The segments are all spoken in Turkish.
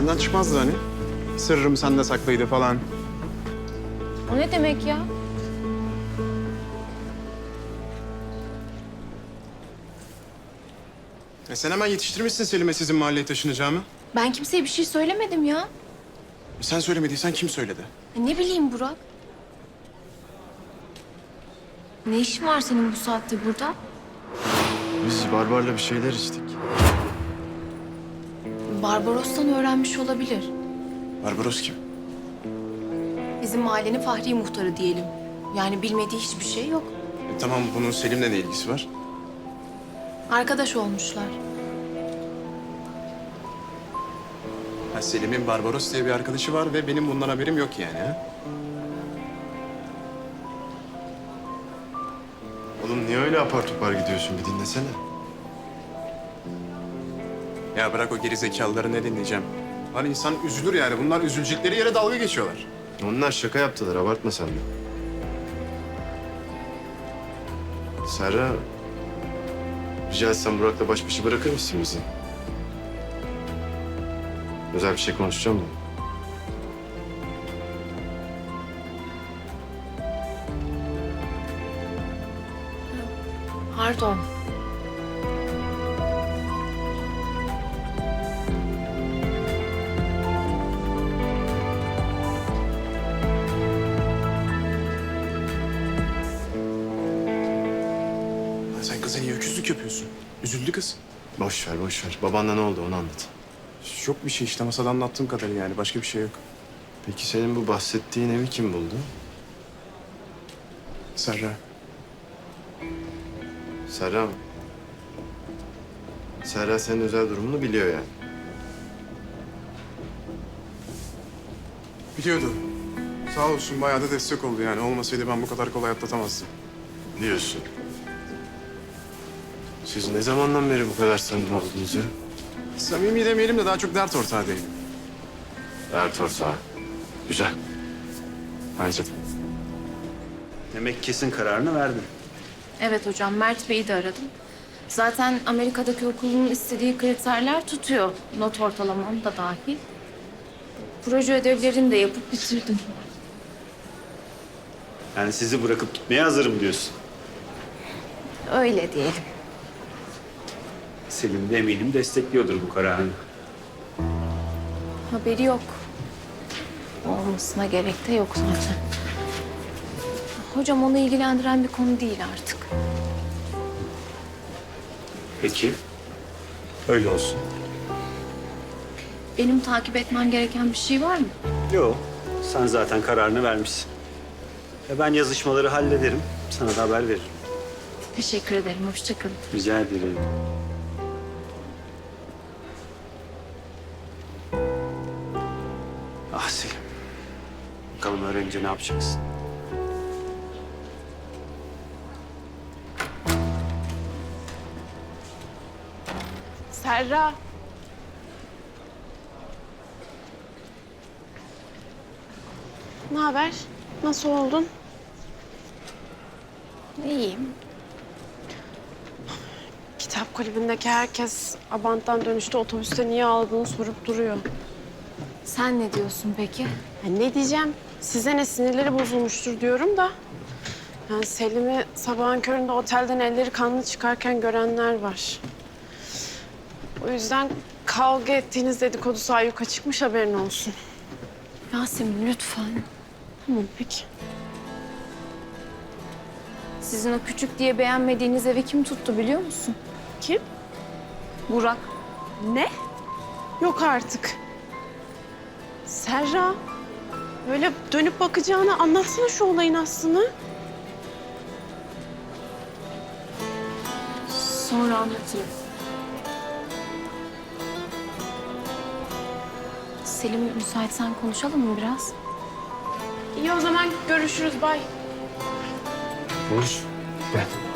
senden çıkmazdı hani. Sırrım sende saklıydı falan. O ne demek ya? E sen hemen yetiştirmişsin Selim'e sizin mahalleye taşınacağımı. Ben kimseye bir şey söylemedim ya. Sen söylemediysen kim söyledi? E, Ne bileyim Burak. Ne işin var senin bu saatte burada? Biz Barbar'la bir şeyler içtik. Barbaros'tan öğrenmiş olabilir. Barbaros kim? Bizim mahallenin fahri muhtarı diyelim. Yani bilmediği hiçbir şey yok. E tamam bunun Selim'le ne ilgisi var? Arkadaş olmuşlar. Ha, Selim'in Barbaros diye bir arkadaşı var ve benim bundan haberim yok yani ha? Oğlum niye öyle apar topar gidiyorsun bir dinlesene. Ya bırak o geri zekalıları ne dinleyeceğim. Lan insan üzülür yani. Bunlar üzülecekleri yere dalga geçiyorlar. Onlar şaka yaptılar abartma sen de. Serra, rica etsem Burak'la baş başa bırakır mısın bizi? Özel bir şey konuşacağım da. Pardon. Sen niye öküzlük yapıyorsun? Üzüldü kız. Boş ver, boş ver. Babanla ne oldu onu anlat. Yok bir şey işte masada anlattığım kadarı yani. Başka bir şey yok. Peki senin bu bahsettiğin evi kim buldu? Serra. Serra mı? Serra senin özel durumunu biliyor yani. Biliyordu. Sağ olsun bayağı da destek oldu yani. Olmasaydı ben bu kadar kolay atlatamazdım. Diyorsun. Siz ne zamandan beri bu kadar samimi oldunuz ya? Samimi demeyelim de daha çok dert ortağı değilim. Dert ortağı. Güzel. Bence de. Demek kesin kararını verdin. Evet hocam, Mert Bey'i de aradım. Zaten Amerika'daki okulun istediği kriterler tutuyor. Not ortalamam da dahil. Proje ödevlerini de yapıp bitirdim. Yani sizi bırakıp gitmeye hazırım diyorsun. Öyle diyelim. Selim de eminim destekliyordur bu kararını. Haberi yok. Olmasına gerek de yok zaten. Hocam onu ilgilendiren bir konu değil artık. Peki. Öyle olsun. Benim takip etmem gereken bir şey var mı? Yok. Sen zaten kararını vermişsin. E ben yazışmaları hallederim. Sana da haber veririm. Teşekkür ederim. Hoşçakalın. Rica ederim. Bakalım öğrenince ne yapacaksın? Serra. Ne haber? Nasıl oldun? İyiyim. Kitap kulübündeki herkes Abant'tan dönüşte otobüste niye aldığını sorup duruyor. Sen ne diyorsun peki? Ya ne diyeceğim? Size ne sinirleri bozulmuştur diyorum da. Yani Selim'i sabahın köründe otelden elleri kanlı çıkarken görenler var. O yüzden kavga ettiğiniz dedikodusu ayyuka çıkmış haberin olsun. Yasemin lütfen. Tamam peki. Sizin o küçük diye beğenmediğiniz evi kim tuttu biliyor musun? Kim? Burak. Ne? Yok artık. Serra, böyle dönüp bakacağını anlatsana şu olayın aslını. Sonra anlatırım. Selim müsaitsen konuşalım mı biraz? İyi o zaman görüşürüz, bay. Konuş. Gel.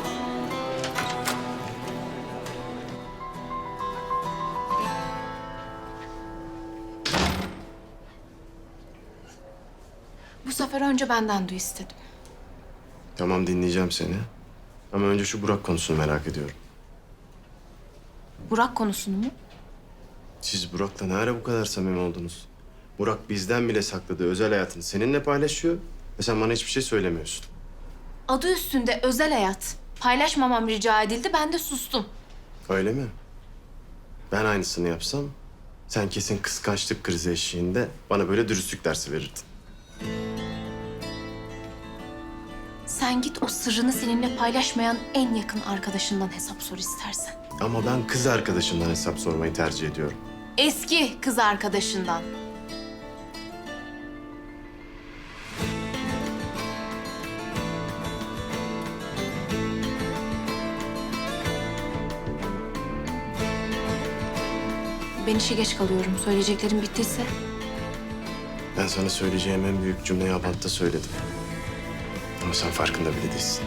Sefer önce benden duy istedim. Tamam dinleyeceğim seni. Ama önce şu Burak konusunu merak ediyorum. Burak konusunu mu? Siz Burak'la ne ara bu kadar samimi oldunuz? Burak bizden bile sakladığı özel hayatını seninle paylaşıyor ve sen bana hiçbir şey söylemiyorsun. Adı üstünde özel hayat. Paylaşmamam rica edildi, ben de sustum. Öyle mi? Ben aynısını yapsam sen kesin kıskançlık krizi eşiğinde bana böyle dürüstlük dersi verirdin. Sen git o sırrını seninle paylaşmayan en yakın arkadaşından hesap sor istersen. Ama ben kız arkadaşımdan hesap sormayı tercih ediyorum. Eski kız arkadaşından. Ben işe geç kalıyorum. Söyleyeceklerim bittiyse. Ben sana söyleyeceğim en büyük cümleyi Abant'ta söyledim. Ama sen farkında bile değilsin.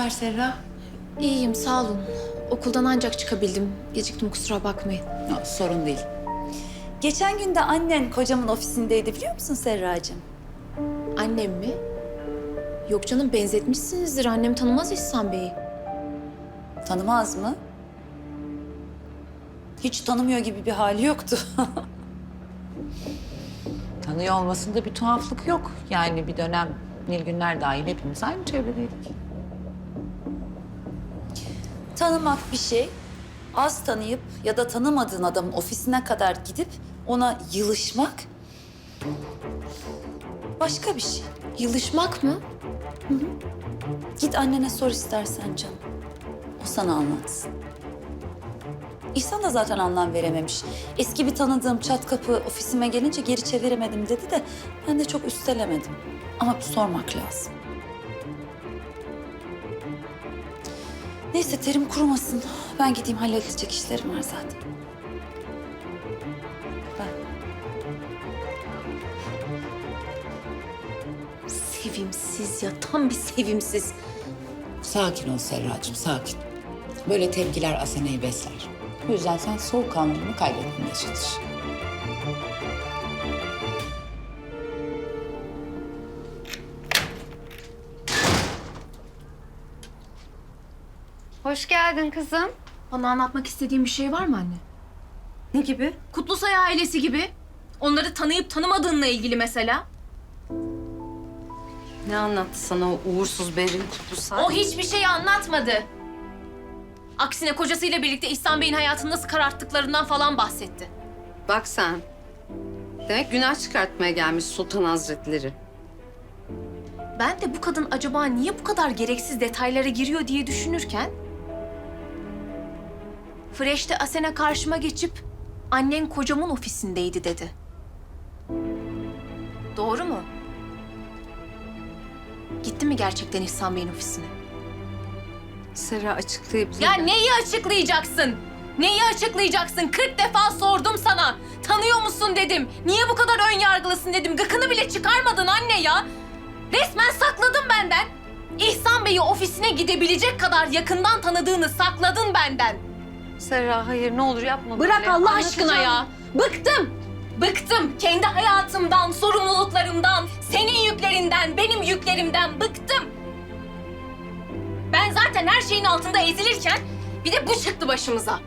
Haber Serra? İyiyim, sağ olun. Okuldan ancak çıkabildim. Geciktim, kusura bakmayın. Ya, sorun değil. Geçen gün de annen kocamın ofisindeydi biliyor musun Serracığım? Annem mi? Yok canım, benzetmişsinizdir. Annem tanımaz İhsan Bey'i. Tanımaz mı? Hiç tanımıyor gibi bir hali yoktu. Tanıyor olmasında bir tuhaflık yok. Yani bir dönem Nilgünler dahil hepimiz aynı çevredeydik. Tanımak bir şey. Az tanıyıp ya da tanımadığın adamın ofisine kadar gidip ona yılışmak başka bir şey. Yılışmak mı? Git annene sor istersen canım. O sana anlatsın. İhsan da zaten anlam verememiş. Eski bir tanıdığım çat kapı ofisime gelince geri çeviremedim dedi de ben de çok üstelemedim. Ama sormak lazım. Neyse terim kurumasın. Ben gideyim halledilecek işlerim var zaten. Ben. Sevimsiz ya, tam bir sevimsiz. Sakin ol Serracığım, sakin. Böyle tepkiler Asena'yı besler. Bu yüzden sen soğukkanlılığını kaybetmeye çalış. Hoş geldin kızım. Bana anlatmak istediğin bir şey var mı anne? Ne gibi? Kutlusay ailesi gibi. Onları tanıyıp tanımadığınla ilgili mesela. Ne anlattı sana o uğursuz Berin Kutlusay? O hiçbir şey anlatmadı. Aksine kocasıyla birlikte İhsan Bey'in hayatını nasıl kararttıklarından falan bahsetti. Bak sen. Demek günah çıkartmaya gelmiş Sultan Hazretleri. Ben de bu kadın acaba niye bu kadar gereksiz detaylara giriyor diye düşünürken... Fresh'te Asena karşıma geçip annen kocamın ofisindeydi dedi. Doğru mu? Gitti mi gerçekten İhsan Bey'in ofisine? Serra açıklayabilir. Ya neyi açıklayacaksın? Neyi açıklayacaksın? 40 defa sordum sana. Tanıyor musun dedim. Niye bu kadar ön yargılısın dedim. Gıkını bile çıkarmadın anne ya. Resmen sakladın benden. İhsan Bey'i ofisine gidebilecek kadar yakından tanıdığını sakladın benden. Serra hayır ne olur yapma Bırak böyle. Allah aşkına Anlatacağım. ya. Bıktım. Bıktım. Kendi hayatımdan, sorumluluklarımdan, senin yüklerinden, benim yüklerimden bıktım. Ben zaten her şeyin altında ezilirken bir de bu çıktı başımıza.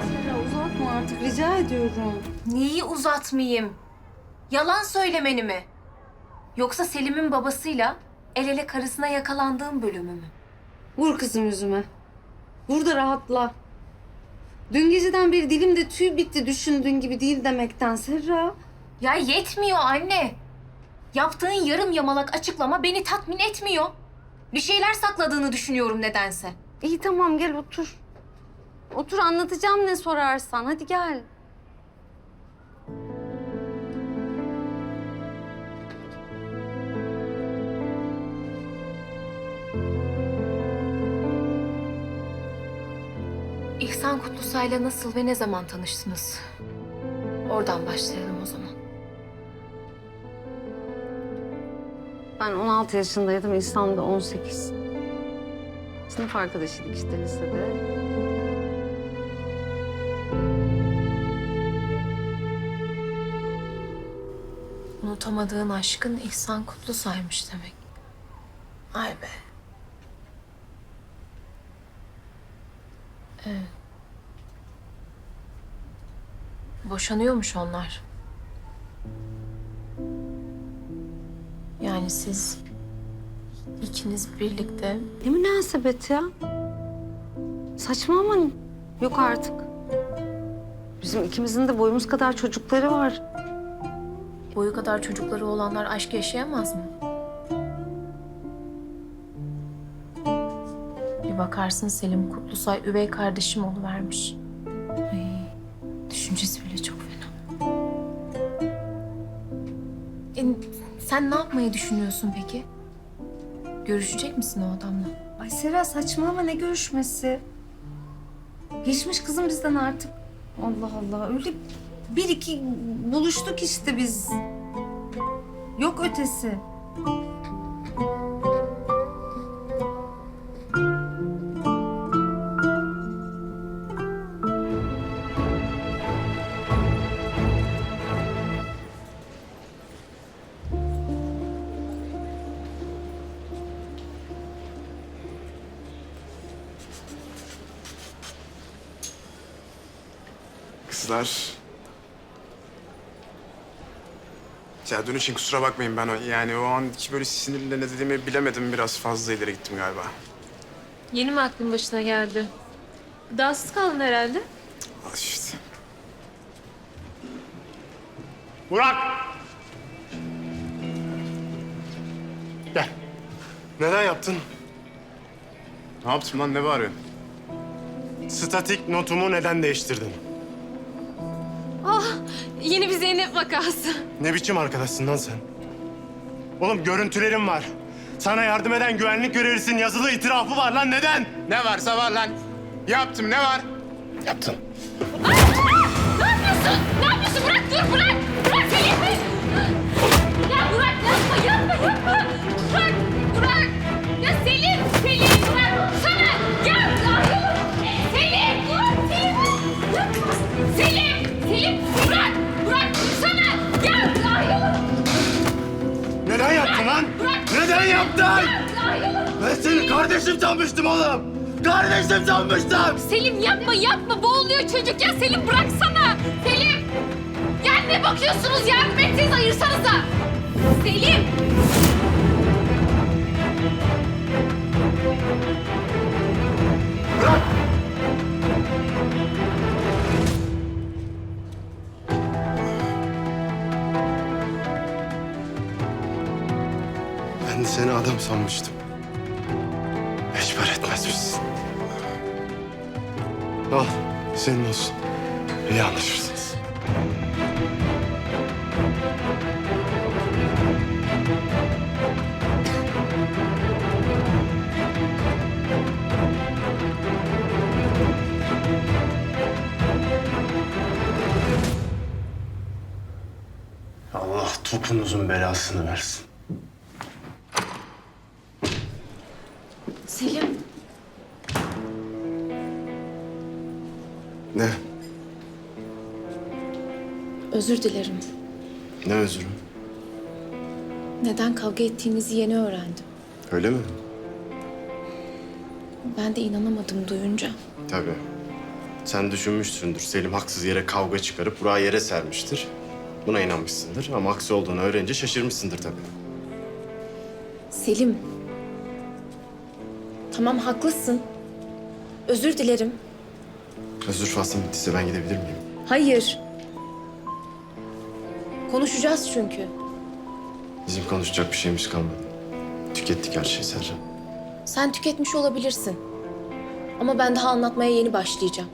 Serra uzatma artık rica ediyorum. Neyi uzatmayayım? Yalan söylemeni mi? Yoksa Selim'in babasıyla el ele karısına yakalandığım bölümü mü? Vur kızım yüzüme. Vur da rahatla. Dün geceden beri dilimde tüy bitti düşündüğün gibi değil demekten Serra. Ya yetmiyor anne. Yaptığın yarım yamalak açıklama beni tatmin etmiyor. Bir şeyler sakladığını düşünüyorum nedense. İyi tamam gel otur. Otur anlatacağım ne sorarsan hadi gel. İhsan Kutlusay'la nasıl ve ne zaman tanıştınız? Oradan başlayalım o zaman. Ben 16 yaşındaydım, İhsan da 18. Sınıf arkadaşıydık işte lisede. Unutamadığın aşkın İhsan Kutlusay'mış demek. Ay be. Evet. Boşanıyormuş onlar. Yani siz ikiniz birlikte Ne münasebet ya? Saçma ama yok artık. Bizim ikimizin de boyumuz kadar çocukları var. boyu kadar çocukları olanlar aşk yaşayamaz mı? Bir bakarsın Selim Kutlusay üvey kardeşim oluvermiş. Ay, düşüncesi sen ne yapmayı düşünüyorsun peki? Görüşecek misin o adamla? Ay Sera saçma ama ne görüşmesi? Geçmiş kızım bizden artık. Allah Allah öyle bir iki buluştuk işte biz. Yok ötesi. Kızlar. Ya dün için kusura bakmayın ben o yani o anki böyle sinirle ne dediğimi bilemedim. Biraz fazla ileri gittim galiba. Yeni mi aklın başına geldi? Gıdasız kaldın herhalde. Al işte. Burak! Gel. Neden yaptın? Ne yaptım lan ne bağırıyorsun? Statik notumu neden değiştirdin? Vakası. Ne biçim arkadaşsın lan sen? Oğlum görüntülerim var. Sana yardım eden güvenlik görevlisinin yazılı itirafı var lan neden? Ne varsa var lan. Yaptım ne var? Yaptın. Ne yapıyorsun? Bırak dur bırak. Neden yaptın? Ben seni kardeşim sanmıştım oğlum. Kardeşim sanmıştım. Selim yapma yapma boğuluyor çocuk ya Selim bıraksana. Selim. Ya ne bakıyorsunuz yardım etseniz ayırsanıza. Selim. Adam sanmıştım. Hiç par etmezmişsin. Al, senin olsun. İyi anlaşırsınız. Allah topunuzun belasını versin. Özür dilerim. Ne özürüm? Neden kavga ettiğinizi yeni öğrendim. Öyle mi? Ben de inanamadım duyunca. Tabii. Sen düşünmüşsündür. Selim haksız yere kavga çıkarıp Burak'ı yere sermiştir. Buna inanmışsındır ama aksi olduğunu öğrenince şaşırmışsındır tabii. Selim. Tamam haklısın. Özür dilerim. Özür faslım bittiyse ben gidebilir miyim? Hayır. Konuşacağız çünkü. Bizim konuşacak bir şeyimiz kalmadı. Tükettik her şeyi Serra. Sen tüketmiş olabilirsin. Ama ben daha anlatmaya yeni başlayacağım.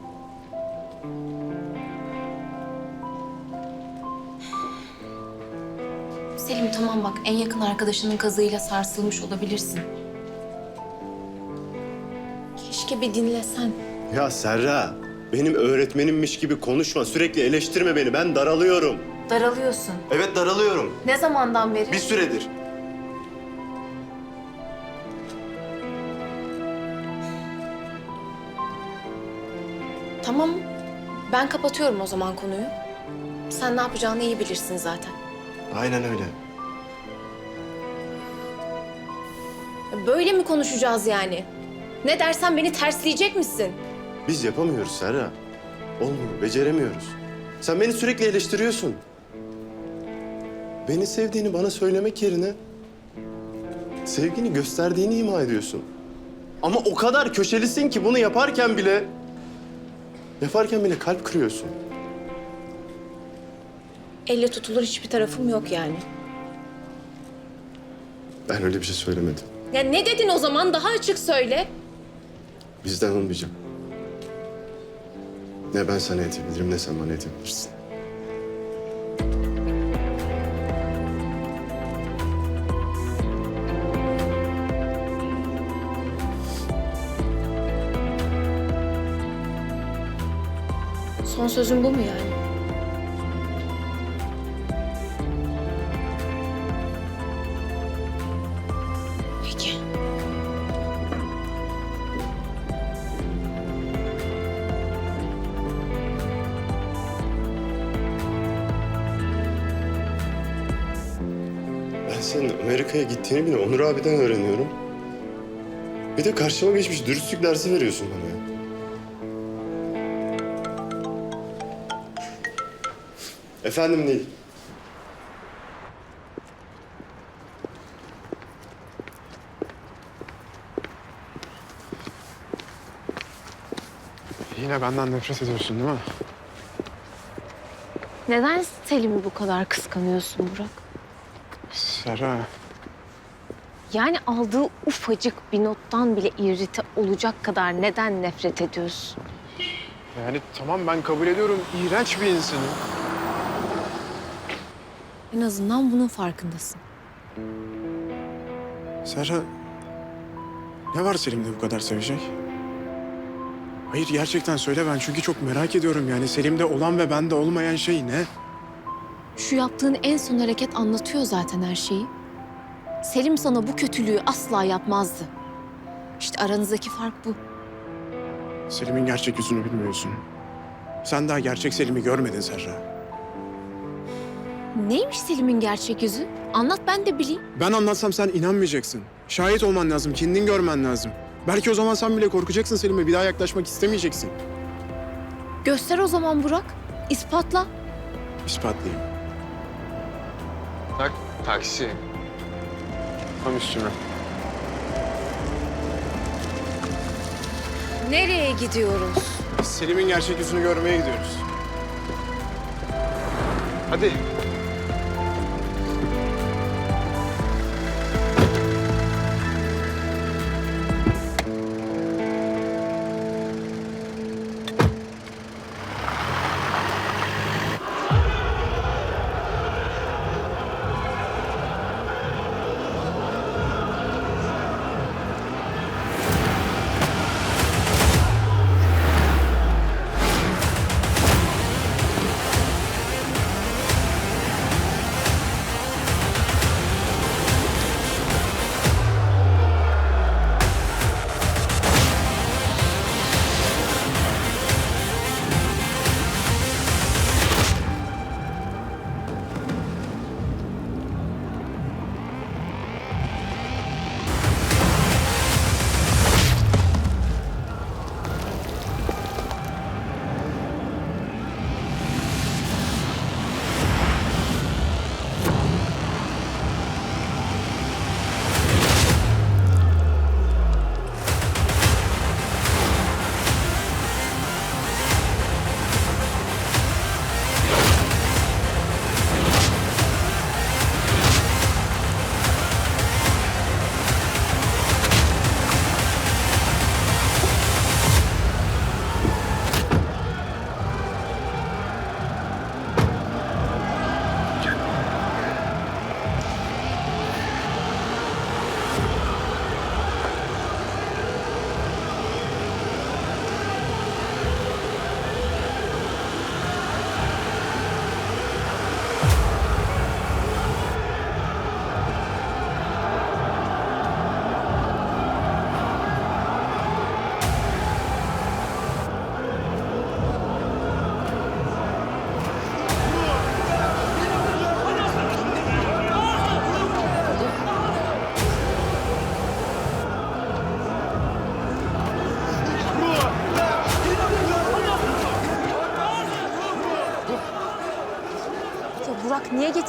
Selim tamam bak en yakın arkadaşının kazığıyla sarsılmış olabilirsin. Keşke bir dinlesen. Ya Serra, benim öğretmenimmiş gibi konuşma. Sürekli eleştirme beni. Ben daralıyorum. Daralıyorsun. Evet daralıyorum. Ne zamandan beri? Bir süredir. Tamam. Ben kapatıyorum o zaman konuyu. Sen ne yapacağını iyi bilirsin zaten. Aynen öyle. Böyle mi konuşacağız yani? Ne dersen beni tersleyecek misin? Biz yapamıyoruz Serra. Olmuyor, beceremiyoruz. Sen beni sürekli eleştiriyorsun. Beni sevdiğini bana söylemek yerine sevgini gösterdiğini ima ediyorsun. Ama o kadar köşelisin ki bunu yaparken bile yaparken bile kalp kırıyorsun. Elle tutulur hiçbir tarafım yok yani. Ben öyle bir şey söylemedim. Ya ne dedin o zaman? Daha açık söyle. Bizden olmayacak. Ne ben sana edebilirim ne sen bana edebilirsin. Son sözün bu mu yani? Peki. Ben senin Amerika'ya gittiğini bile Onur abiden öğreniyorum. Bir de karşıma geçmiş dürüstlük dersi veriyorsun bana Efendim Nil. Yine benden nefret ediyorsun değil mi? Neden Selim'i bu kadar kıskanıyorsun Burak? Serra. Yani aldığı ufacık bir nottan bile irrite olacak kadar neden nefret ediyorsun? Yani tamam ben kabul ediyorum. iğrenç bir insanım. En azından bunun farkındasın. Serra. Ne var Selim'de bu kadar sevecek? Hayır gerçekten söyle ben çünkü çok merak ediyorum yani Selim'de olan ve bende olmayan şey ne? Şu yaptığın en son hareket anlatıyor zaten her şeyi. Selim sana bu kötülüğü asla yapmazdı. İşte aranızdaki fark bu. Selim'in gerçek yüzünü bilmiyorsun. Sen daha gerçek Selim'i görmedin Serra. Neymiş Selim'in gerçek yüzü? Anlat ben de bileyim. Ben anlatsam sen inanmayacaksın. Şahit olman lazım, kendin görmen lazım. Belki o zaman sen bile korkacaksın Selim'e, bir daha yaklaşmak istemeyeceksin. Göster o zaman Burak. İspatla. İspatlayayım. Bak, taksi. Tam üstüme. Nereye gidiyoruz? Selim'in gerçek yüzünü görmeye gidiyoruz. Hadi.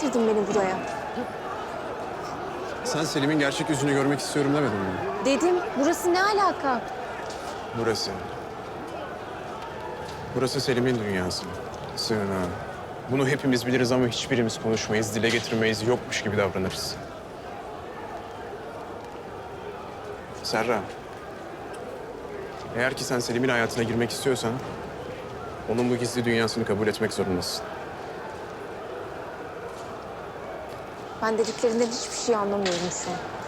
Getirdin beni buraya? Sen Selim'in gerçek yüzünü görmek istiyorum demedin mi? Dedim, burası ne alaka? Burası. Burası Selim'in dünyası. Sığınağı. Bunu hepimiz biliriz ama hiçbirimiz konuşmayız, dile getirmeyiz, yokmuş gibi davranırız. Serra. Eğer ki sen Selim'in hayatına girmek istiyorsan... ...onun bu gizli dünyasını kabul etmek zorundasın. Ben dediklerinden hiçbir şey anlamıyorum şu an.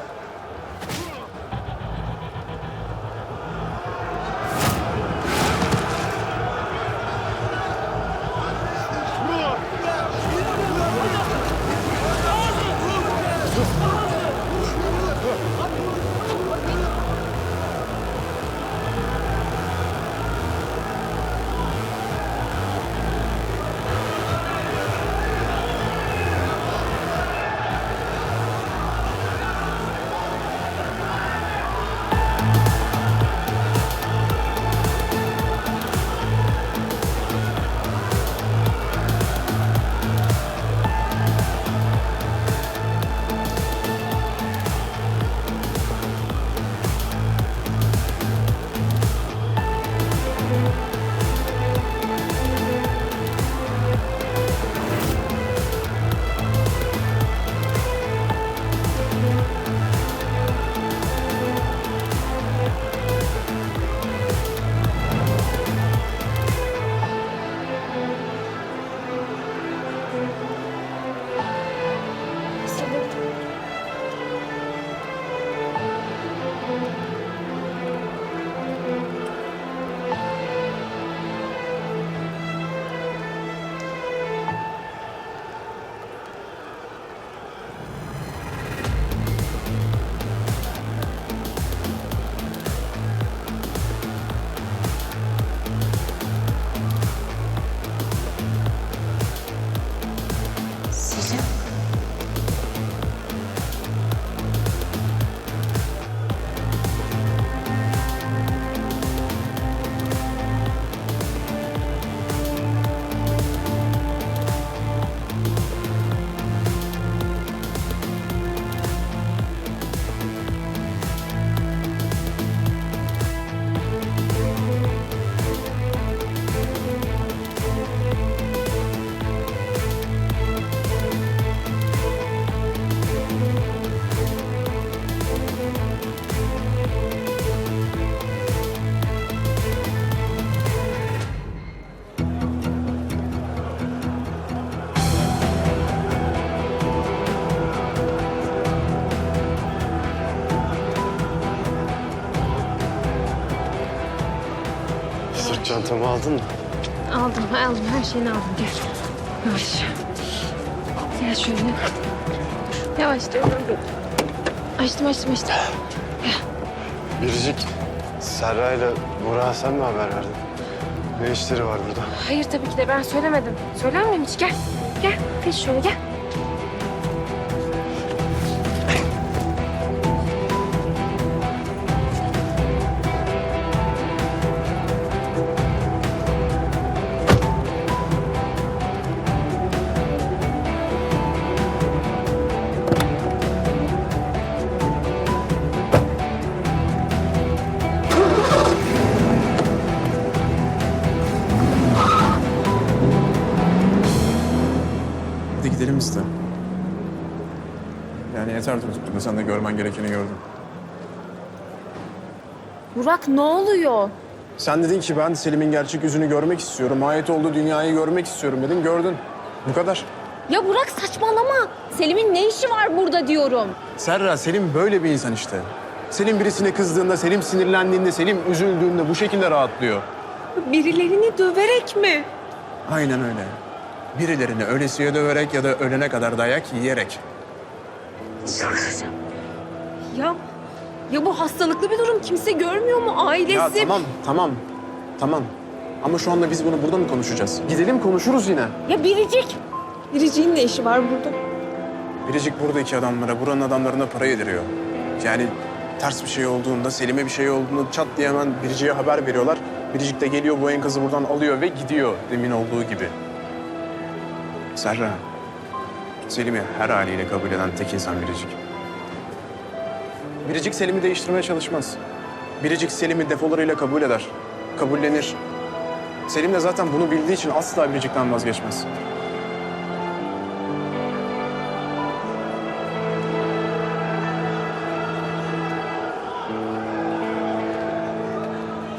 Çantamı aldın mı? Aldım, aldım. Her şeyini aldım. Gel. Yavaş. Gel şöyle. Yavaş dur. Açtım, açtım, açtım. Biricik, Serra ile Burak'a sen mi haber verdin? Ne işleri var burada? Hayır tabii ki de ben söylemedim. Söyler miyim hiç? Gel. Gel. Geç şöyle gel. Durduk burada. Sen de görmen gerekeni gördün. Burak ne oluyor? Sen dedin ki ben Selim'in gerçek yüzünü görmek istiyorum. Ait olduğu dünyayı görmek istiyorum dedin. Gördün. Bu kadar. Ya Burak saçmalama. Selim'in ne işi var burada diyorum. Serra, Selim böyle bir insan işte. Selim birisine kızdığında, Selim sinirlendiğinde, Selim üzüldüğünde bu şekilde rahatlıyor. Birilerini döverek mi? Aynen öyle. Birilerini ölesiye döverek ya da ölene kadar dayak yiyerek. Ya ya bu hastalıklı bir durum. Kimse görmüyor mu? Ailesi. Ya tamam, tamam, tamam. Ama şu anda biz bunu burada mı konuşacağız? Gidelim konuşuruz yine. Ya Biricik. Biricik'in ne işi var burada? Biricik buradaki adamlara, buranın adamlarına para yediriyor. Yani ters bir şey olduğunda, Selim'e bir şey olduğunda çat diye hemen Biricik'e haber veriyorlar. Biricik de geliyor bu enkazı buradan alıyor ve gidiyor demin olduğu gibi. Serra, Selim'i her haliyle kabul eden tek insan Biricik. Biricik Selim'i değiştirmeye çalışmaz. Biricik Selim'i defolarıyla kabul eder. Kabullenir. Selim de zaten bunu bildiği için asla Biricik'ten vazgeçmez.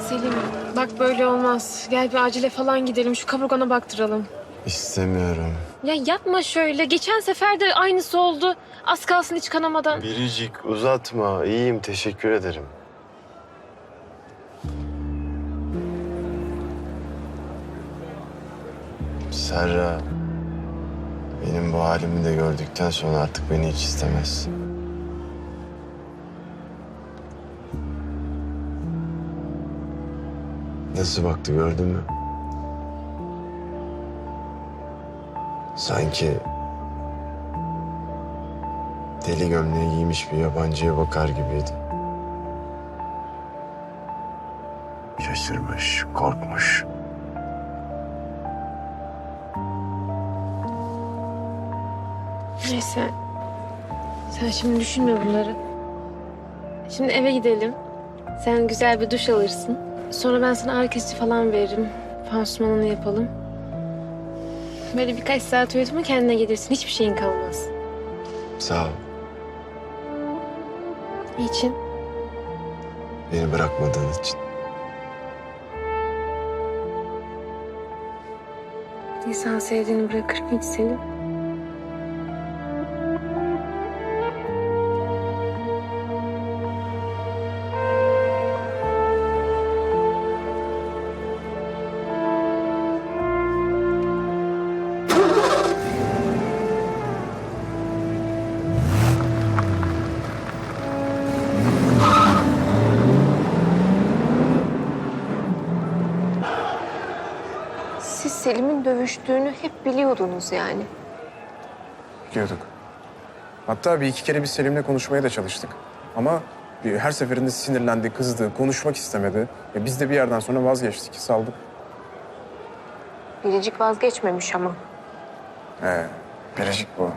Selim bak böyle olmaz. Gel bir acile falan gidelim şu kaburgana baktıralım. İstemiyorum. Ya yapma şöyle. Geçen sefer de aynısı oldu. Az kalsın hiç kanamadan. Biricik uzatma. İyiyim teşekkür ederim. Serra. Benim bu halimi de gördükten sonra artık beni hiç istemez. Nasıl baktı gördün mü? Sanki deli gömleği giymiş bir yabancıya bakar gibiydi. Şaşırmış, korkmuş. Neyse. Sen şimdi düşünme bunları. Şimdi eve gidelim. Sen güzel bir duş alırsın. Sonra ben sana ağrı kesici falan veririm. Pansumanını yapalım. Böyle birkaç saat uyudun mu kendine gelirsin. Hiçbir şeyin kalmaz. Sağ ol. Niçin? Beni bırakmadığın için. İnsan sevdiğini bırakır mı hiç Selim? Biliyordunuz yani. Biliyorduk. Hatta bir iki kere biz Selim'le konuşmaya da çalıştık. Ama bir- her seferinde sinirlendi, kızdı, konuşmak istemedi. E biz de bir yerden sonra vazgeçtik, saldık. Biricik vazgeçmemiş ama. Ee, biricik bu.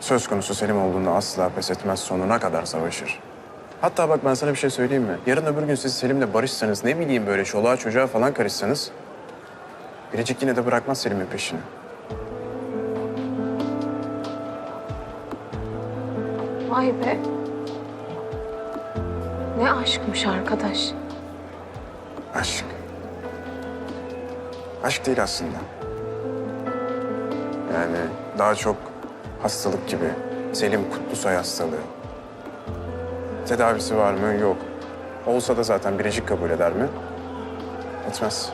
Söz konusu Selim olduğunda asla pes etmez, sonuna kadar savaşır. Hatta bak ben sana bir şey söyleyeyim mi? Yarın öbür gün siz Selim'le barışsanız, ne bileyim böyle çoluğa çocuğa falan karışsanız... Biricik yine de bırakmaz Selim'in peşini. Vay be. Ne aşkmış arkadaş. Aşk. Aşk değil aslında. Yani daha çok hastalık gibi. Selim Kutlusoy hastalığı. Tedavisi var mı? Yok. Olsa da zaten biricik kabul eder mi? Etmez.